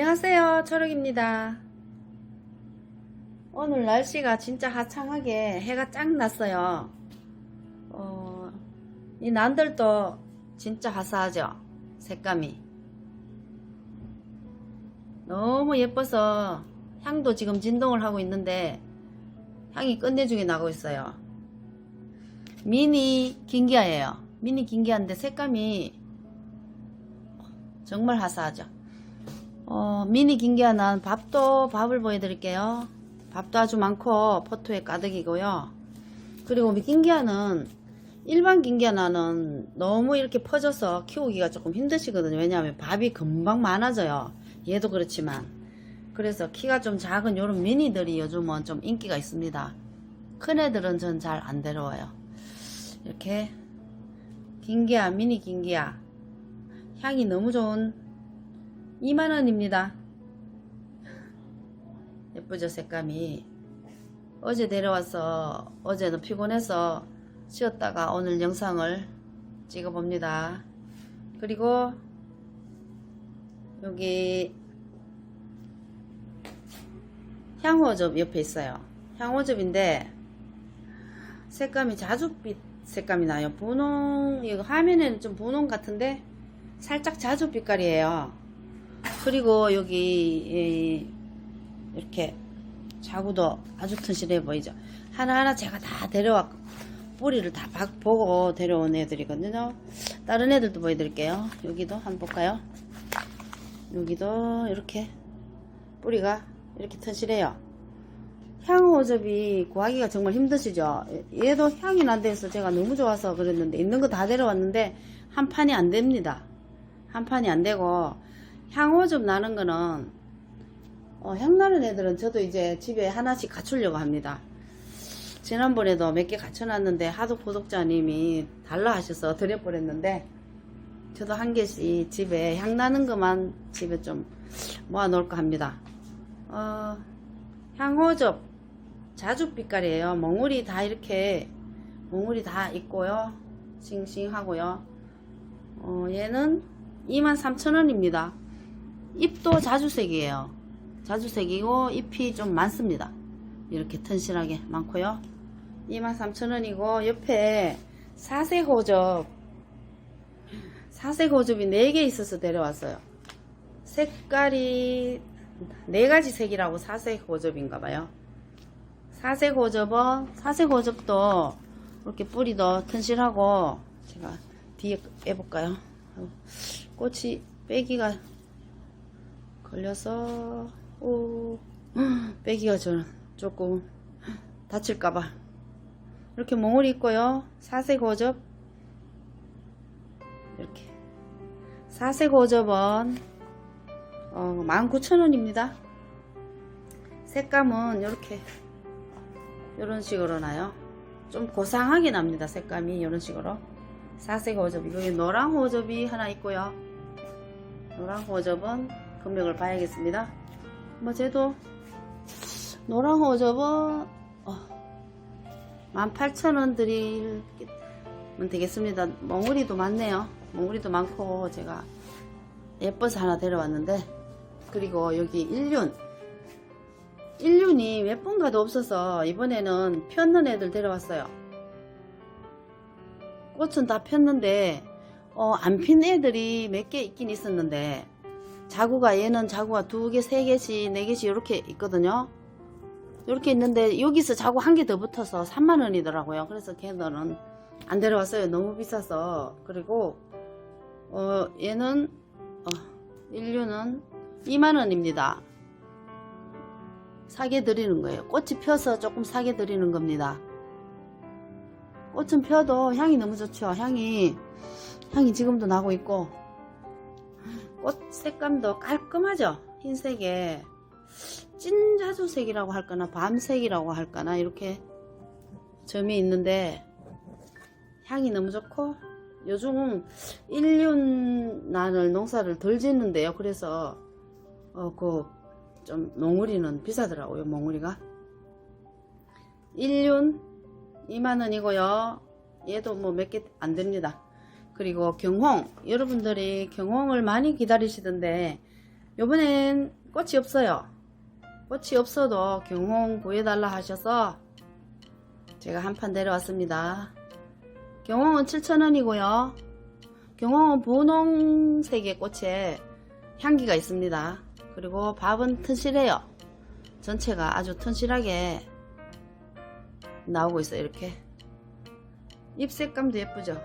안녕하세요 초록입니다. 오늘 날씨가 진짜 화창하게 해가 쫙 났어요. 어, 이 난들도 진짜 화사하죠 색감이. 너무 예뻐서 향도 지금 진동을 하고 있는데 향이 끝내주게 나고 있어요. 미니 긴기아예요. 미니 긴기아인데 색감이 정말 화사하죠 어, 미니 긴기아는 밥도 밥을 보여드릴게요. 밥도 아주 많고 포토에 가득이고요. 그리고 긴기아는 일반 긴기아나는 너무 이렇게 퍼져서 키우기가 조금 힘드시거든요. 왜냐하면 밥이 금방 많아져요. 얘도 그렇지만 그래서 키가 좀 작은 요런 미니들이 요즘은 좀 인기가 있습니다. 큰 애들은 전 잘 안 데려와요. 이렇게 긴기아 미니 긴기아 향이 너무 좋은 2만원입니다. 예쁘죠, 색감이. 어제 내려와서, 어제는 피곤해서 쉬었다가 오늘 영상을 찍어봅니다. 그리고, 여기, 향호접 옆에 있어요. 향호접인데, 색감이 자줏빛 색감이 나요. 분홍, 이거 화면에는 좀 분홍 같은데, 살짝 자줏 빛깔이에요. 그리고 여기 이, 이렇게 자구도 아주 튼실해 보이죠. 하나하나 제가 다 데려왔 뿌리를 다 박- 보고 데려온 애들이거든요. 다른 애들도 보여드릴게요. 여기도 한번 볼까요? 여기도 이렇게 뿌리가 이렇게 튼실해요. 향호접이 구하기가 정말 힘드시죠? 얘도 향이 난다 해서 제가 너무 좋아서 그랬는데 있는 거 다 데려왔는데 한 판이 안 됩니다. 한 판이 안 되고 향호접 나는 거는 어, 향 나는 애들은 저도 이제 집에 하나씩 갖추려고 합니다. 지난번에도 몇 개 갖춰놨는데 하도 구독자님이 달라 하셔서 드려버렸는데 저도 한 개씩 집에 향 나는 것만 집에 좀 모아 놓을까 합니다. 어, 향호접 자줏 빛깔이에요. 몽울이 다 이렇게 몽울이 다 있고요. 싱싱하고요. 어, 얘는 23,000원입니다. 잎도 자주색이에요. 자주색이고 잎이 좀 많습니다. 이렇게 튼실하게 많고요. 23,000원이고 옆에 사색 호접 사색 호접이 4개 있어서 데려왔어요. 색깔이 4가지 색이라고 사색 호접인가 봐요. 사색 호접은 사색 호접도 이렇게 뿌리도 튼실하고 제가 뒤에 빼볼까요? 꽃이 빼기가 걸려서 오 빼기가 저는 조금 다칠까봐. 이렇게 몽울이 있고요. 사색 호접. 이렇게. 사색 호접은 어, 19,000원입니다. 색감은 이렇게. 이런 식으로 나요. 좀 고상하게 납니다 색감이 이런 식으로. 사색 호접. 여기 노랑 호접이 하나 있고요. 노랑 호접은 금액을 봐야겠습니다. 뭐 쟤도 노랑 호접은 어, 18,000원 드리면 되겠습니다. 몽우리도 많네요. 몽우리도 많고 제가 예뻐서 하나 데려왔는데 그리고 여기 일륜. 일륜이 몇 번 가도 없어서 이번에는 폈는 애들 데려왔어요. 꽃은 다 폈는데 어, 안 핀 애들이 몇 개 있긴 있었는데 자구가 얘는 자구가 두 개, 세 개씩, 네 개씩 이렇게 있거든요. 이렇게 있는데 여기서 자구 한 개 더 붙어서 3만 원이더라고요. 그래서 걔들은 안 데려왔어요. 너무 비싸서. 그리고 어, 얘는 어, 인류는 2만 원입니다. 사게 드리는 거예요. 꽃이 펴서 조금 사게 드리는 겁니다. 꽃은 펴도 향이 너무 좋죠. 향이 향이 지금도 나고 있고 꽃 색감도 깔끔하죠. 흰색에 찐 자주색이라고 할까나 밤색이라고 할까나 이렇게 점이 있는데 향이 너무 좋고 요즘 일륜난을 농사를 덜 짓는데요. 그래서 어 그 좀 몽우리는 비싸더라고요. 몽우리가 일륜 2만원이고요. 얘도 뭐 몇 개 안 됩니다. 그리고 경홍. 여러분들이 경홍을 많이 기다리시던데, 요번엔 꽃이 없어요. 꽃이 없어도 경홍 구해달라 하셔서 제가 한판 데려왔습니다. 경홍은 7,000원이고요. 경홍은 분홍색의 꽃에 향기가 있습니다. 그리고 밥은 튼실해요. 전체가 아주 튼실하게 나오고 있어요. 이렇게. 잎 색감도 예쁘죠?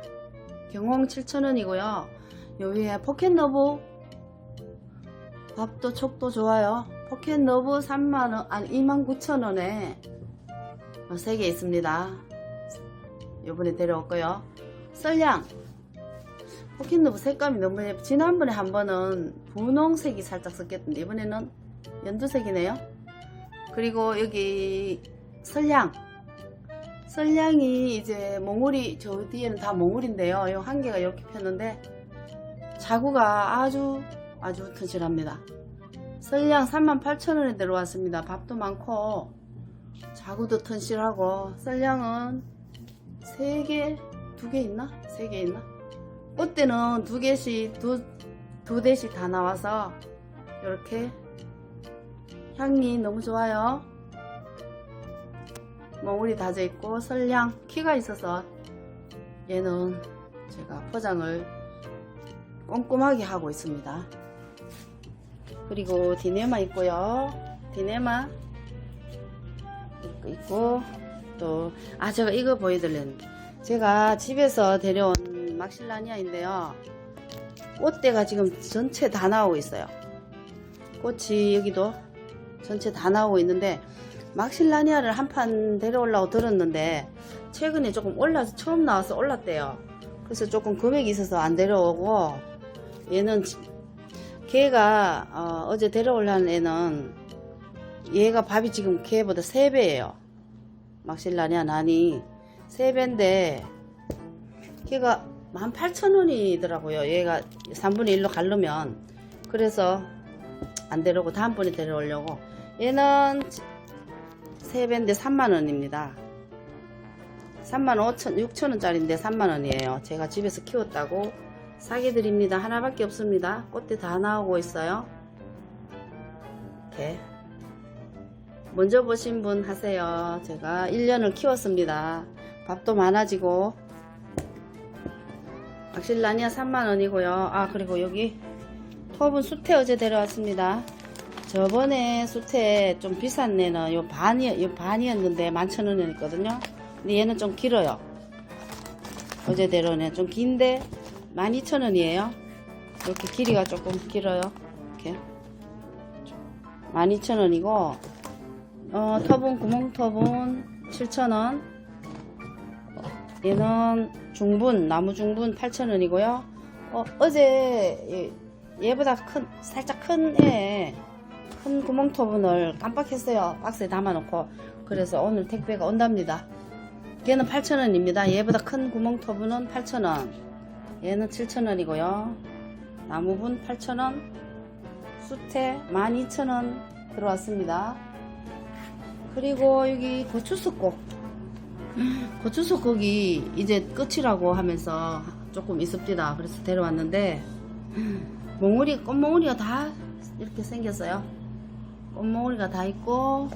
경홍 7,000원이고요. 요 위에 포켓러브 밥도 촉도 좋아요. 포켓러브 3만원, 아니 29,000원에 3개 있습니다. 요번에 데려왔고요. 썰량. 포켓러브 색감이 너무 예뻐. 지난번에 한 번은 분홍색이 살짝 섞였는데 이번에는 연두색이네요. 그리고 여기 설량. 설량이 이제 몽울이 저 뒤에는 다 몽울인데요. 요한 개가 이렇게 폈는데 자구가 아주 아주 튼실합니다. 설량 38,000원에 들어왔습니다. 밥도 많고 자구도 튼실하고 설량은 3개, 2개 있나? 3개 있나? 꽃대는 두 개씩 두, 두 대씩 다 나와서 이렇게 향이 너무 좋아요. 몽울이 다져 있고 설량 키가 있어서 얘는 제가 포장을 꼼꼼하게 하고 있습니다. 그리고 디네마 있고요. 디네마 있고 또 아 제가 이거 보여드렸는데 제가 집에서 데려온 막실라니아인데요. 꽃대가 지금 전체 다 나오고 있어요. 꽃이 여기도 전체 다 나오고 있는데 막실라니아를 한 판 데려오려고 들었는데 최근에 조금 올라서 처음 나와서 올랐대요. 그래서 조금 금액이 있어서 안 데려오고 얘는 지- 걔가 어, 제 데려오려는 애는 얘가 밥이 지금 걔보다 3배예요. 막실라니아 난이 3배인데 걔가 18,000원이더라고요. 얘가 3분의 1로 갈르면 그래서 안 데려오고 다음번에 데려오려고 얘는 3배인데 3만원입니다. 3만 5천, 6천원짜리인데 3만원이에요. 제가 집에서 키웠다고 사게 드립니다. 하나밖에 없습니다. 꽃대 다 나오고 있어요. 이렇게. 먼저 보신 분 하세요. 제가 1년을 키웠습니다. 밥도 많아지고. 악실라니아 3만원이고요. 아, 그리고 여기 톱은 수태 어제 데려왔습니다. 저번에 수태 좀 비싼 애는 요 반이, 요 반이었는데 11,000원이었거든요. 근데 얘는 좀 길어요. 어제 데려온 좀 긴데 12,000원이에요. 이렇게 길이가 조금 길어요. 이렇게. 12,000원이고, 어, 톱은, 구멍톱은 7,000원. 얘는 중분, 나무 중분 8,000원이고요. 어, 어제 얘- 얘보다 큰, 살짝 큰 애, 큰 구멍톱은을 깜빡했어요. 박스에 담아놓고. 그래서 오늘 택배가 온답니다. 얘는 8,000원입니다. 얘보다 큰 구멍톱은 8,000원. 얘는 7,000원이고요. 나무분 8,000원. 수태 12,000원 들어왔습니다. 그리고 여기 고추석곡. 고추석곡이 이제 끝이라고 하면서 조금 있습니다. 그래서 데려왔는데 몽우리, 꽃몽우리가 다 이렇게 생겼어요. 꽃몽우리가 다 있고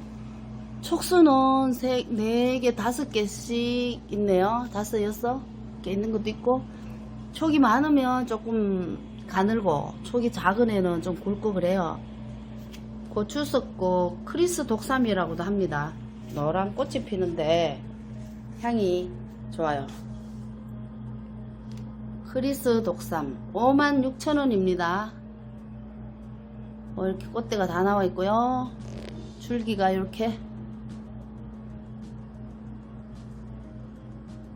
촉수는 세, 네 개, 다섯 개씩 있네요. 다섯, 여섯 개 있는 것도 있고, 촉이 많으면 조금 가늘고, 촉이 작은 애는 좀 굵고 그래요. 고추 섞고 크리스 독삼이라고도 합니다. 노란 꽃이 피는데 향이 좋아요. 크리스 독삼 56,000원입니다. 뭐 이렇게 꽃대가 다 나와 있고요. 줄기가 이렇게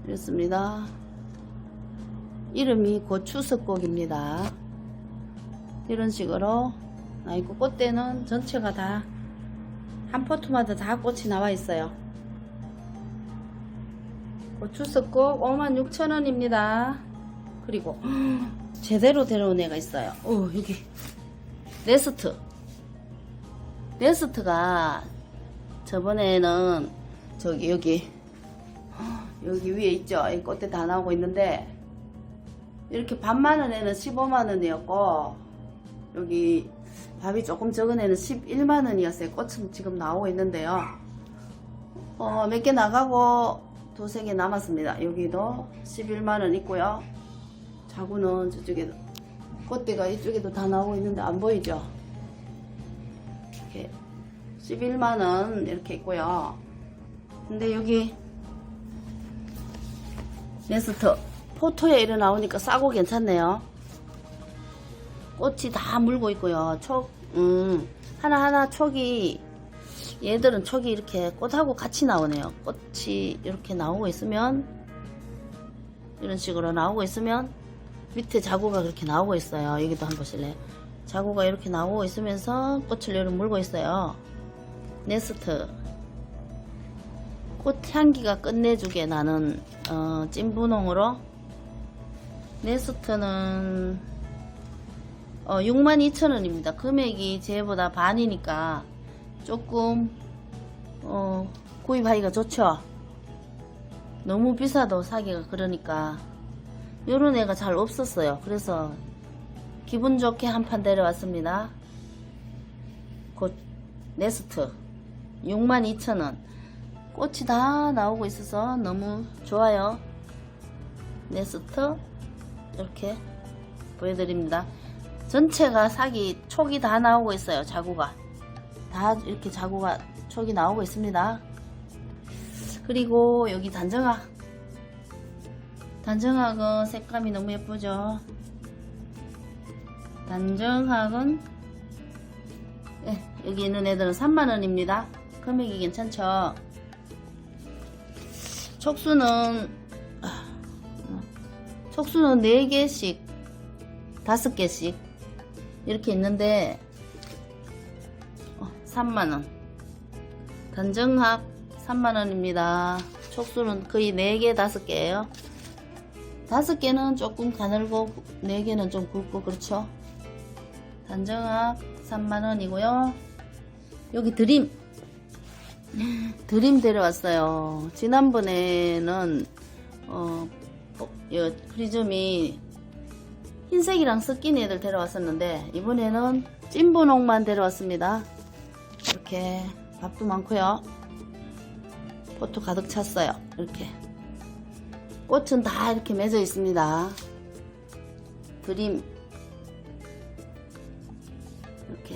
이렇습니다. 이름이 고추석곡입니다. 이런 식으로 나 있고 꽃대는 전체가 다 한 포트마다 다 꽃이 나와 있어요. 고추석곡 56,000원입니다. 그리고 제대로 데려온 애가 있어요. 오 여기 네스트 네스트가 저번에는 저기 여기 여기 위에 있죠. 이 꽃대 다 나오고 있는데 이렇게 반 많은 애는 15만 원이었고 여기 밥이 조금 적은 애는 11만 원이었어요. 꽃은 지금 나오고 있는데요. 어, 몇 개 나가고 두세 개 남았습니다. 여기도 11만 원 있고요. 자구는 저쪽에도 꽃대가 이쪽에도 다 나오고 있는데 안 보이죠? 이렇게 11만 원 이렇게 있고요. 근데 여기 네스트 포토에 이래 나오니까 싸고 괜찮네요. 꽃이 다 물고 있고요. 촉, 음, 하나하나 촉이, 얘들은 촉이 이렇게 꽃하고 같이 나오네요. 꽃이 이렇게 나오고 있으면, 이런 식으로 나오고 있으면, 밑에 자구가 그렇게 나오고 있어요. 여기도 한번 보실래요? 자구가 이렇게 나오고 있으면서 꽃을 이렇게 물고 있어요. 네스트. 꽃 향기가 끝내주게 나는, 어, 찐분홍으로. 네스트는, 어, 62,000원입니다. 금액이 쟤보다 반이니까 조금 어, 구입하기가 좋죠. 너무 비싸도 사기가 그러니까 요런 애가 잘 없었어요. 그래서 기분 좋게 한 판 데려왔습니다. 곧 네스트 62,000원 꽃이 다 나오고 있어서 너무 좋아요. 네스트 이렇게 보여드립니다. 전체가 사기 촉이 다 나오고 있어요. 자구가 다 이렇게 자구가 촉이 나오고 있습니다. 그리고 여기 단정학 단정학은 색감이 너무 예쁘죠. 단정학은 예, 여기 있는 애들은 3만원입니다. 금액이 괜찮죠. 촉수는 아, 촉수는 4개씩 5개씩 이렇게 있는데 어, 3만원 단정학 3만원입니다 촉수는 거의 4개 5개예요 5개는 조금 가늘고 4개는 좀 굵고 그렇죠 단정학 3만원이고요 여기 드림 드림 데려왔어요 지난번에는 어, 어, 이 프리즘이 흰색이랑 섞인 애들 데려왔었는데 이번에는 찐분홍만 데려왔습니다. 이렇게 밥도 많고요. 포토 가득 찼어요. 이렇게 꽃은 다 이렇게 맺어 있습니다. 드림 이렇게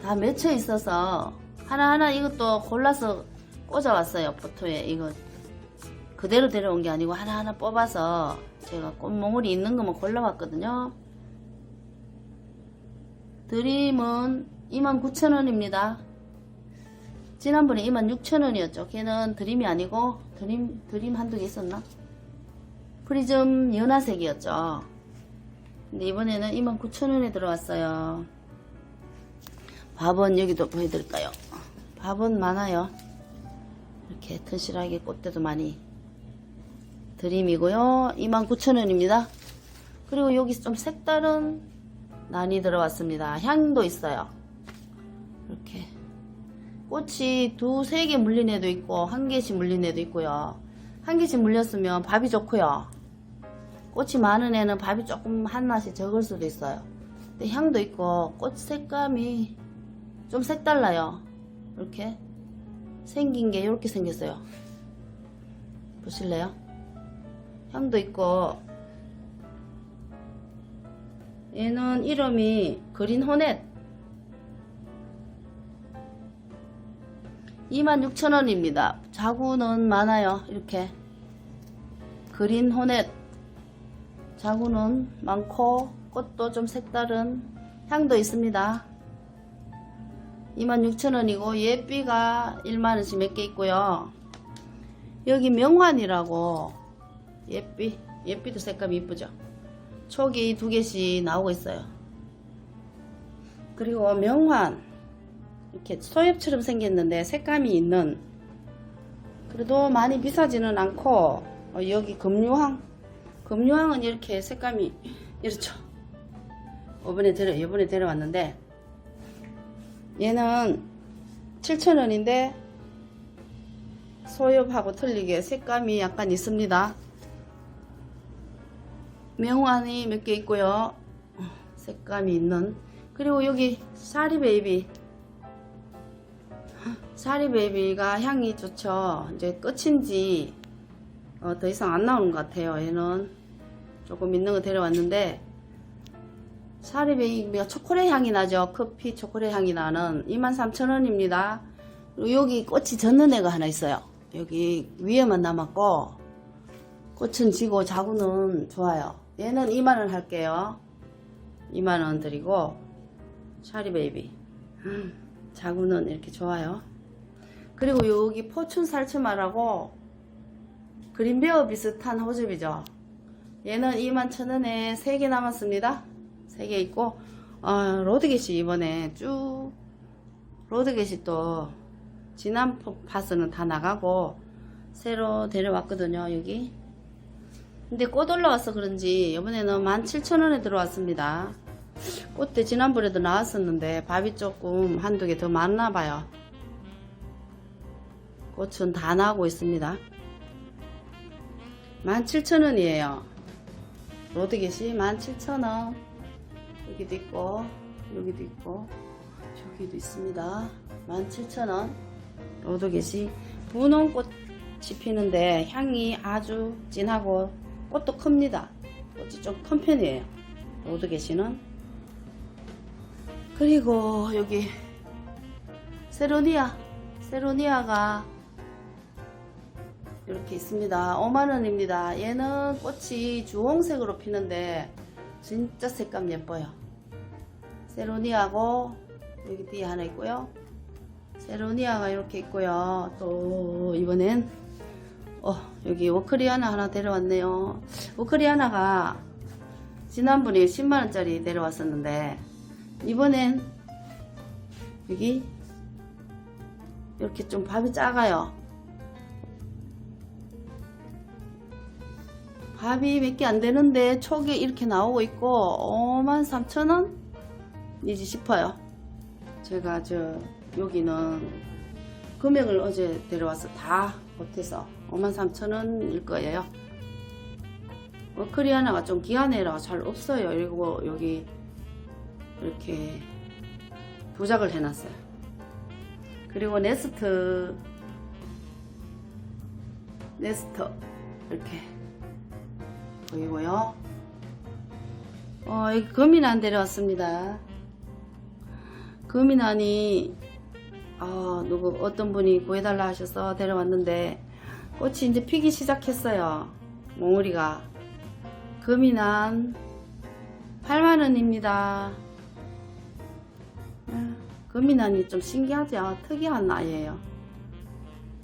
다 맺혀 있어서 하나하나 이것도 골라서 꽂아왔어요. 포토에 이거 그대로 데려온 게 아니고 하나하나 뽑아서 제가 꽃몽울이 있는 것만 골라왔거든요. 드림은 29,000원입니다. 지난번에 26,000원이었죠. 걔는 드림이 아니고 드림 드림 한두 개 있었나? 프리즘 연화색이었죠. 근데 이번에는 29,000원에 들어왔어요. 밥은 여기도 보여드릴까요? 밥은 많아요. 이렇게 튼실하게 꽃대도 많이 드림이고요. 29,000원입니다. 그리고 여기 좀 색다른 난이 들어왔습니다. 향도 있어요. 이렇게 꽃이 두 세 개 물린 애도 있고 한 개씩 물린 애도 있고요. 한 개씩 물렸으면 밥이 좋고요. 꽃이 많은 애는 밥이 조금 한맛이 적을 수도 있어요. 근데 향도 있고 꽃 색감이 좀 색달라요. 이렇게 생긴 게 이렇게 생겼어요. 보실래요? 향도 있고 얘는 이름이 그린 호넷 26,000원입니다. 자구는 많아요. 이렇게 그린 호넷 자구는 많고 꽃도 좀 색다른 향도 있습니다. 26,000원이고 예삐가 1만원씩 몇 개 있고요. 여기 명환이라고 예삐 예삐도 색감이 이쁘죠 촉이 두 개씩 나오고 있어요 그리고 명환 이렇게 소엽처럼 생겼는데 색감이 있는. 그래도 많이 비싸지는 않고 어, 여기 금류황. 금류황은 이렇게 색감이 이렇죠. 이번에 데려 이번에 데려왔는데 얘는 7,000원인데 소엽하고 틀리게 색감이 약간 있습니다. 명환이 몇 개 있고요. 색감이 있는. 그리고 여기 샤리 베이비 샤리 베이비가 향이 좋죠. 이제 끝인지 어, 더 이상 안 나오는 것 같아요. 얘는 조금 있는 거 데려왔는데 샤리 베이비가 초콜릿 향이 나죠. 커피 초콜릿 향이 나는 23,000원입니다. 그리고 여기 꽃이 젖는 애가 하나 있어요. 여기 위에만 남았고 꽃은 지고 자구는 좋아요. 얘는 2만원 할게요. 2만원 드리고 샤리 베이비. 음, 자구는 이렇게 좋아요 그리고 여기 포춘 살치마라고 그린베어 비슷한 호접이죠. 얘는 21,000원에 3개 남았습니다. 3개 있고 어, 로드겟이 이번에 쭉 로드겟이 또 지난 파스는 다 나가고 새로 데려왔거든요 여기. 근데 꽃 올라와서 그런지 이번에는 17,000원에 들어왔습니다. 꽃대 지난번에도 나왔었는데 밥이 조금 한두 개 더 많나 봐요 꽃은 다 나오고 있습니다. 17,000원이에요. 로드겟이 17,000원. 여기도 있고 여기도 있고 저기도 있습니다. 17,000원. 로드겟이 분홍꽃이 피는데 향이 아주 진하고 꽃도 큽니다. 꽃이 좀 큰 편이에요. 로드겟이는. 그리고 여기 세로니아 세로니아가 이렇게 있습니다. 5만원입니다. 얘는 꽃이 주홍색으로 피는데 진짜 색감 예뻐요. 세로니아고 여기 뒤에 하나 있고요. 세로니아가 이렇게 있고요. 또 이번엔 어 여기 워크리아나 하나 데려왔네요. 워크리아나가 지난번에 10만원짜리 데려왔었는데 이번엔 여기 이렇게 좀 밥이 작아요 밥이 몇 개 안 되는데 촉이 이렇게 나오고 있고 53,000원? 이지 싶어요. 제가 저 여기는 금액을 어제 데려와서 다 못해서 53,000원일 거예요. 워크리아나가 좀 기한애라 잘 없어요. 그리고 여기 이렇게 부작을 해놨어요. 그리고 네스트 네스터 이렇게 보이고요. 어 여기 금이난 데려왔습니다. 금이난이 어, 누구 어떤 분이 구해달라 하셔서 데려왔는데 꽃이 이제 피기 시작했어요. 몽우리가. 금이난 8만원입니다. 금이난이 좀 신기하죠 특이한 아이예요.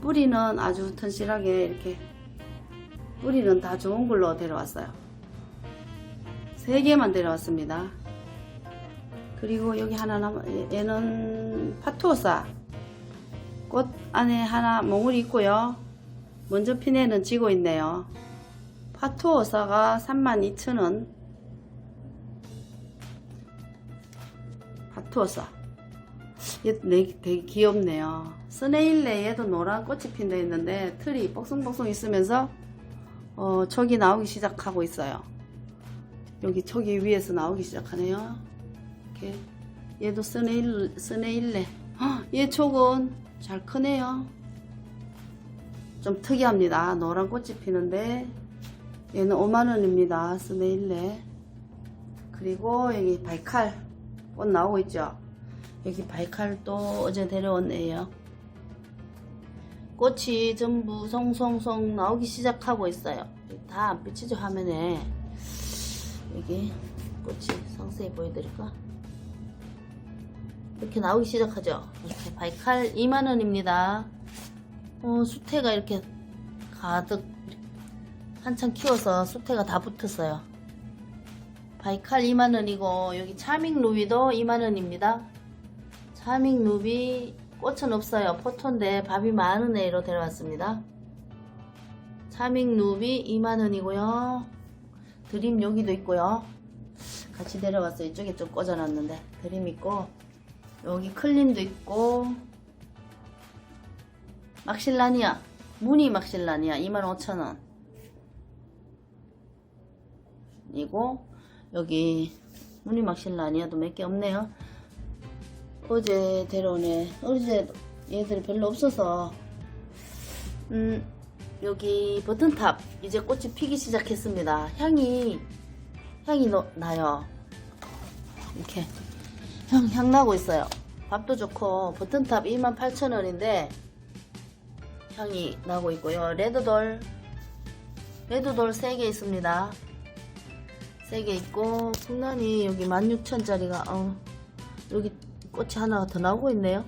뿌리는 아주 튼실하게 이렇게 뿌리는 다 좋은 걸로 데려왔어요. 3개만 데려왔습니다. 그리고 여기 하나 남 얘는 파투오사. 꽃 안에 하나 몽울이 있고요. 먼저 핀 애는 지고 있네요. 파투오사가 32,000원. 파투오사. 얘 되게 귀엽네요. 스네일레 얘도 노란 꽃이 핀데 있는데 틀이 뽀송뽀송 있으면서 어, 촉이 나오기 시작하고 있어요. 여기 촉이 위에서 나오기 시작하네요. 이렇게. 얘도 스네일, 스네일레. 헉, 얘 촉은 잘 크네요. 좀 특이합니다. 노란 꽃이 피는데 얘는 5만원입니다. 스네일레. 그리고 여기 바이칼 꽃 나오고 있죠. 여기 바이칼 또 어제 데려온 애예요 꽃이 전부 송송송 나오기 시작하고 있어요. 다 안 비치죠 화면에 여기 꽃이 상세히 보여드릴까? 이렇게 나오기 시작하죠? 이렇게 바이칼 2만원입니다. 어, 수태가 이렇게 가득 한참 키워서 수태가 다 붙었어요. 바이칼 2만원이고 여기 차밍 루비도 2만원입니다. 차밍 루비 꽃은 없어요. 포토인데 밥이 많은 애로 데려왔습니다. 차밍 루비 2만원이고요. 드림 여기도 있고요. 같이 데려왔어요. 이쪽에 좀 꽂아놨는데. 드림 있고 여기 클린도 있고. 막실라니아. 무늬 막실라니아. 25,000원. 이고 여기 무늬 막실라 아니어도 몇 개 없네요. 어제 데려오네. 어제 얘들이 별로 없어서 음 여기 버튼탑 이제 꽃이 피기 시작했습니다. 향이 향이 너, 나요. 이렇게 향, 향 나고 있어요. 밥도 좋고 버튼탑 28,000원인데 향이 나고 있고요. 레드돌 레드돌 3개 있습니다. 3개 있고 풍란이 여기 16,000짜리가 어, 여기 꽃이 하나가 더 나오고 있네요.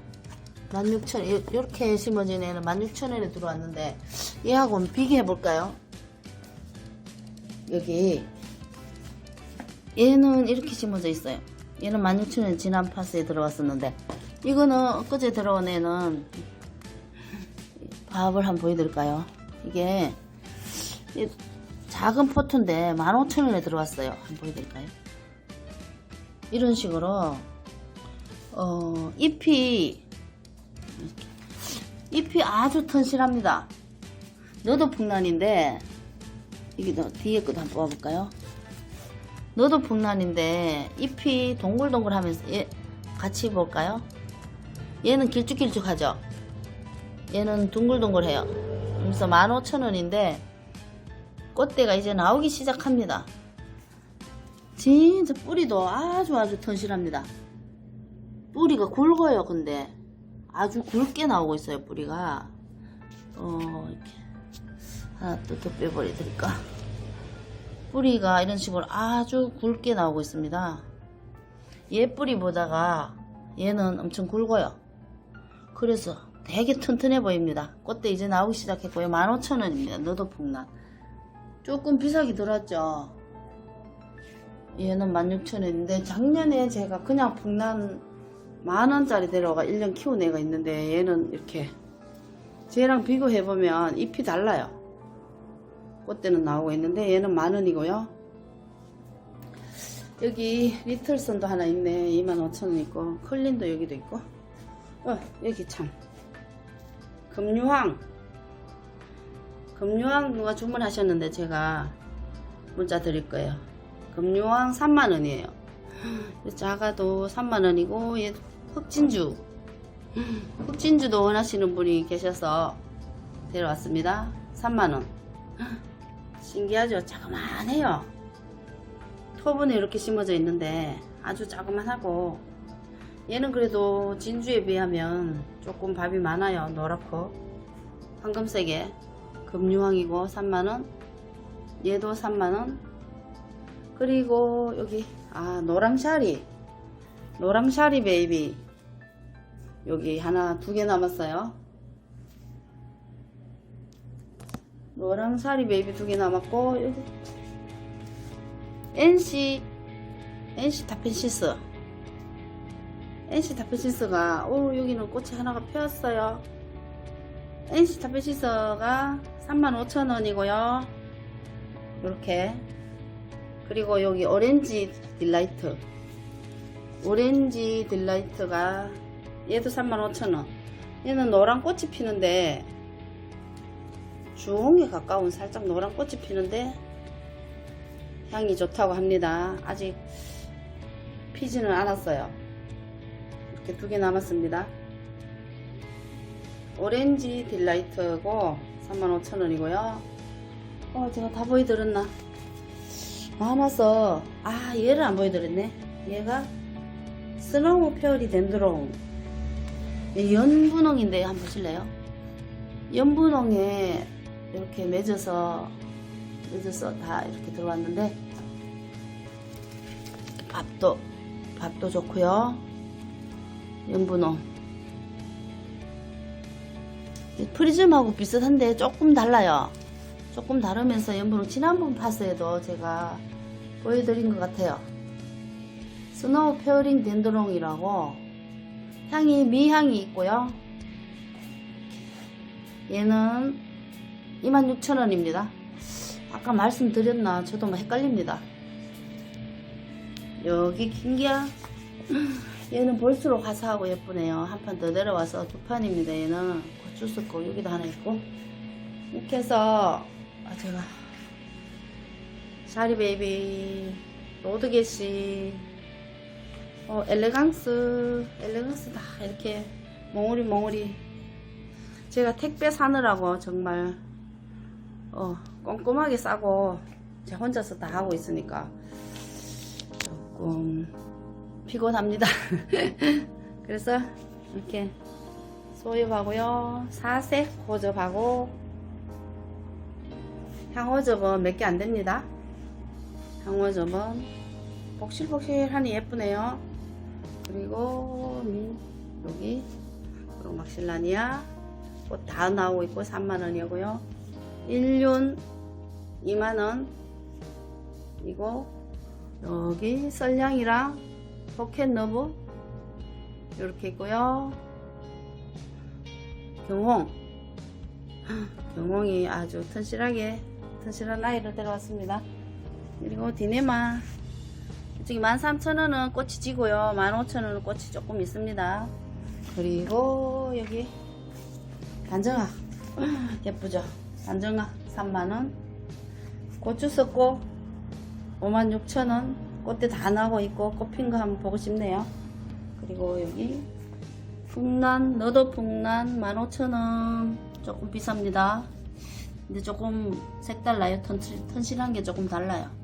16,000 이렇게 심어진 애는 16,000원에 들어왔는데 얘하고 한번 비교해 볼까요? 여기 얘는 이렇게 심어져 있어요. 얘는 16,000원 지난 파스에 들어왔었는데 이거는 엊그제 들어온 애는 밥을 한번 보여드릴까요? 이게 이 작은 포트인데 15,000원에 들어왔어요. 한번 보여드릴까요? 이런 식으로 어, 잎이 잎이 아주 튼실합니다. 너도 풍란인데 이게 너 뒤에 것도 한번 뽑아볼까요? 너도 풍란인데 잎이 동글동글하면서 얘 같이 볼까요? 얘는 길쭉길쭉하죠? 얘는 둥글둥글해요. 그래서 15,000원인데 꽃대가 이제 나오기 시작합니다. 진짜 뿌리도 아주 아주 튼실합니다. 뿌리가 굵어요, 근데. 아주 굵게 나오고 있어요, 뿌리가. 어, 이렇게. 하나 또 더 빼버려 드릴까? 뿌리가 이런 식으로 아주 굵게 나오고 있습니다. 얘 뿌리보다가 얘는 엄청 굵어요. 그래서 되게 튼튼해 보입니다. 꽃대 이제 나오기 시작했고요. 15,000원입니다. 너도 풍란. 조금 비싸게 들었죠. 얘는 16,000원인데 작년에 제가 그냥 풍란 만원짜리 데려가 1년 키운 애가 있는데 얘는 이렇게 쟤랑 비교해보면 잎이 달라요. 꽃대는 나오고 있는데 얘는 만원이고요. 여기 리틀선도 하나 있네. 25,000원 있고 클린도 여기도 있고 어 여기 참 금유황 금유황 누가 주문하셨는데 제가 문자 드릴 거예요. 금유황 3만원이에요. 작아도 3만원이고 얘 흑진주 흑진주도 원하시는 분이 계셔서 데려왔습니다. 3만원 신기하죠? 자그만해요. 토분에 이렇게 심어져 있는데 아주 자그만하고 얘는 그래도 진주에 비하면 조금 밥이 많아요. 노랗고 황금색에 금유황이고 3만원 얘도 3만원 그리고 여기 아 노랑샤리 노랑샤리 베이비. 여기 하나 두 개 남았어요. 노랑샤리 베이비 두 개 남았고 여기. NC NC 타펜시스. NC 타펜시스가 오 여기는 꽃이 하나가 피었어요. NC 타펜시스가 35,000원이고요. 이렇게. 그리고 여기 오렌지 딜라이트 오렌지 딜라이트가 얘도 35,000원. 얘는 노란 꽃이 피는데 주홍에 가까운 살짝 노란 꽃이 피는데 향이 좋다고 합니다. 아직 피지는 않았어요. 이렇게 두 개 남았습니다. 오렌지 딜라이트고 35,000원이고요. 어 제가 다 보여드렸나? 많아서 아 얘를 안 보여드렸네. 얘가 스노우 페어리 덴드롱 얘 연분홍인데 한번 보실래요? 연분홍에 이렇게 맺어서 맺어서 다 이렇게 들어왔는데 밥도 밥도 좋고요. 연분홍. 이 프리즘하고 비슷한데 조금 달라요. 조금 다르면서 연분홍 지난번 파스에도 제가 보여드린 것 같아요. 스노우 페어링 덴드롱이라고 향이 미향이 있고요. 얘는 26,000원입니다. 아까 말씀드렸나 저도 뭐 헷갈립니다. 여기 킹기야 얘는 볼수록 화사하고 예쁘네요. 한 판 더 내려와서 두 판입니다. 얘는 고추 쓰고 여기도 하나 있고 이렇게 해서 아 제가 샤리 베이비 로드게시 어, 엘레강스, 엘레강스 다 이렇게 몽우리 몽우리. 제가 택배 사느라고 정말 어, 꼼꼼하게 싸고 제 혼자서 다 하고 있으니까 조금 피곤합니다. 그래서 이렇게 소입하고요. 사색 호접하고 향호접은 몇 개 안 됩니다. 향호접은 복실복실하니 예쁘네요. 그리고 민 여기 브로막실라니아 꽃 다 나오고 있고 3만원이고요. 1륜 2만원 그리고 여기 썰량이랑 포켓 너브 이렇게 있고요. 경홍 경홍이 아주 튼실하게 튼실한 아이를 데려왔습니다. 그리고 디네마 이쪽이 13,000원은 꽃이 지고요. 15,000원은 꽃이 조금 있습니다. 그리고 여기 단정아 예쁘죠? 단정아 3만원 고추 섞고 56,000원 꽃대 다 나고 있고 꽃핀 거 한번 보고 싶네요. 그리고 여기 풍란 너도 풍란 15,000원 조금 비쌉니다. 근데 조금 색달라요. 턴실, 턴실한 게 조금 달라요.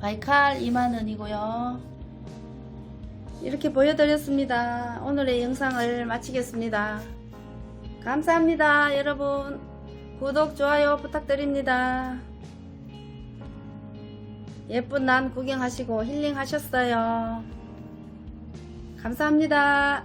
바이칼 2만원이고요. 이렇게 보여드렸습니다. 오늘의 영상을 마치겠습니다. 감사합니다, 여러분. 구독, 좋아요 부탁드립니다. 예쁜 난 구경하시고 힐링하셨어요. 감사합니다.